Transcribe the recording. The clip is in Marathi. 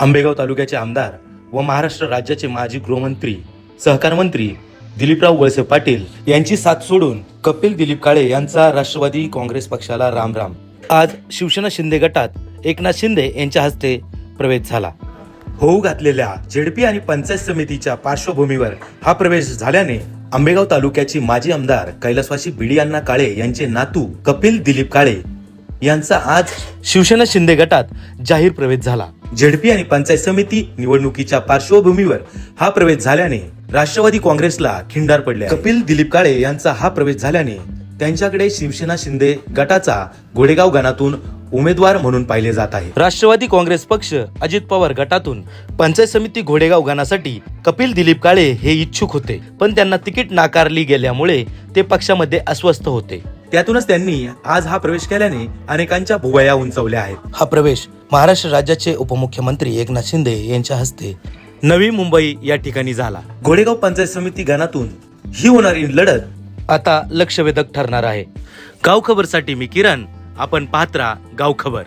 आंबेगाव तालुक्याचे आमदार व महाराष्ट्र राज्याचे माजी गृहमंत्री सहकार मंत्री दिलीपराव वळसे पाटील यांची साथ सोडून कपिल दिलीप काळे यांचा राष्ट्रवादी काँग्रेस पक्षाला राम राम आज शिवसेना शिंदे गटात एकनाथ शिंदे यांच्या हस्ते प्रवेश झाला. होऊ घातलेल्या झेडपी आणि पंचायत समितीच्या पार्श्वभूमीवर हा प्रवेश झाल्याने आंबेगाव तालुक्याची माजी आमदार कैलासवासी बिडी अण्णा काळे यांचे नातू कपिल दिलीप काळे यांचा आज शिवसेना शिंदे गटात जाहीर प्रवेश झाला. झेडपी आणि पंचायत समिती निवडणुकीच्या पार्श्वभूमीवर हा प्रवेश झाल्याने राष्ट्रवादी काँग्रेसला खिंडार पडले. कपिल दिलीप काळे यांचा हा प्रवेश झाल्याने त्यांच्याकडे शिवसेना शिंदे गटाचा गोडेगाव गणातून उमेदवार म्हणून पाहिले जात आहे राष्ट्रवादी काँग्रेस पक्ष अजित पवार गटातून पंचायत समिती घोडेगाव गणासाठी कपिल दिलीप काळे हे इच्छुक होते. पण त्यांना तिकीट नाकारली गेल्यामुळे ते पक्षामध्ये अस्वस्थ होते. त्यातूनच त्यांनी आज हा प्रवेश केल्याने अनेकांच्या भुवया उंचवल्या आहेत. हा प्रवेश महाराष्ट्र राज्याचे उपमुख्यमंत्री एकनाथ शिंदे यांच्या हस्ते नवी मुंबई या ठिकाणी झाला. घोडेगाव पंचायत समिती गणातून ही होणारी लढत. आता लक्षवेधक ठरणार आहे. गाव खबरसाठी मी किरण आपण पाहत राहा गाव खबर